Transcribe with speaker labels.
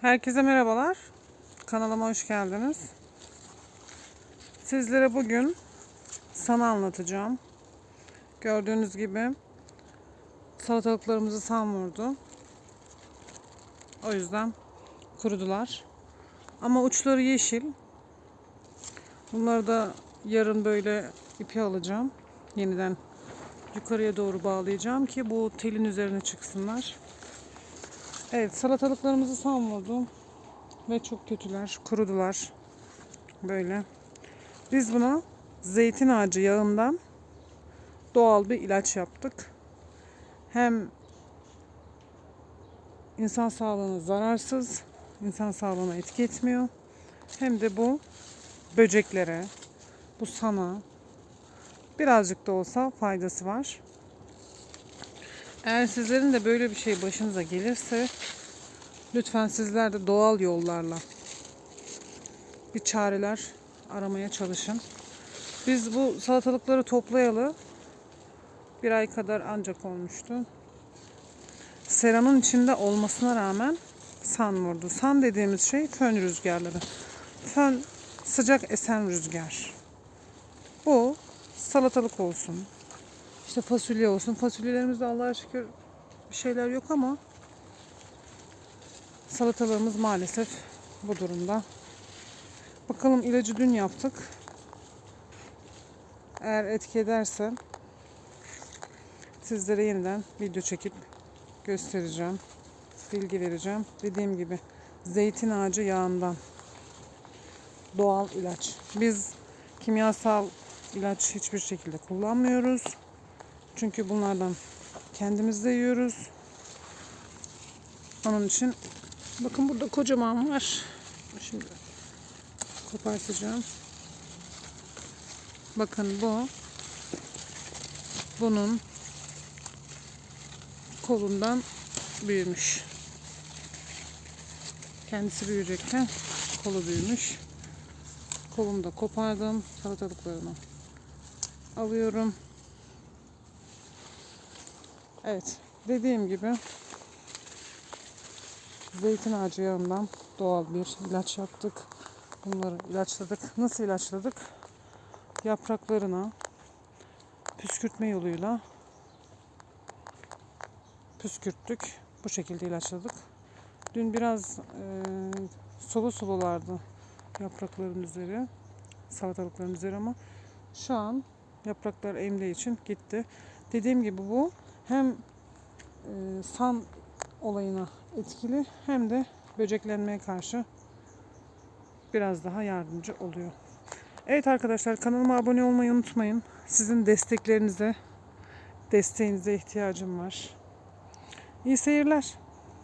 Speaker 1: Herkese merhabalar. Kanalıma hoş geldiniz. Sizlere bugün sana anlatacağım. Gördüğünüz gibi salatalıklarımızı sam vurdu. O yüzden kurudular. Ama uçları yeşil. Bunları da yarın böyle ipi alacağım. Yeniden yukarıya doğru bağlayacağım ki bu telin üzerine çıksınlar. Evet salatalıklarımızı vurdum. Ve çok kötüler. Kurudular. Böyle. Biz buna zeytin ağacı yağından doğal bir ilaç yaptık. Hem insan sağlığına zararsız, insan sağlığına etki etmiyor. Hem de bu böceklere, bu sana birazcık da olsa faydası var. Eğer sizlerin de böyle bir şey başınıza gelirse lütfen sizler de doğal yollarla bir çareler aramaya çalışın. Biz bu salatalıkları toplayalı bir ay kadar ancak olmuştu. Seranın içinde olmasına rağmen san vurdu. San dediğimiz şey fön rüzgarları. Fön sıcak esen rüzgar. Bu salatalık olsun, işte fasulye olsun. Fasulyelerimizde Allah'a şükür bir şeyler yok ama salatalığımız maalesef bu durumda. Bakalım ilacı dün yaptık. Eğer etki ederse sizlere yeniden video çekip göstereceğim. Bilgi vereceğim. Dediğim gibi zeytin ağacı yağından doğal ilaç. Biz kimyasal ilaç hiçbir şekilde kullanmıyoruz. Çünkü bunlardan kendimiz de yiyoruz. Onun için bakın burada kocaman var. Şimdi kopartacağım. Bakın bu bunun kolundan büyümüş. Kendisi büyüyecekken kolu büyümüş. Kolunu da kopardım. Salatalıklarını alıyorum. Evet. Dediğim gibi zeytin ağacı yağından doğal bir ilaç yaptık. Bunları ilaçladık. Nasıl ilaçladık? Yapraklarına püskürtme yoluyla püskürttük. Bu şekilde ilaçladık. Dün biraz e, sulu sululardı yaprakların üzeri, salatalıkların üzeri ama şu an yapraklar emdiği için gitti. Dediğim gibi bu hem e, san olayına etkili hem de böceklenmeye karşı biraz daha yardımcı oluyor. Evet arkadaşlar kanalıma abone olmayı unutmayın. Sizin desteklerinize, desteğinize ihtiyacım var. İyi seyirler.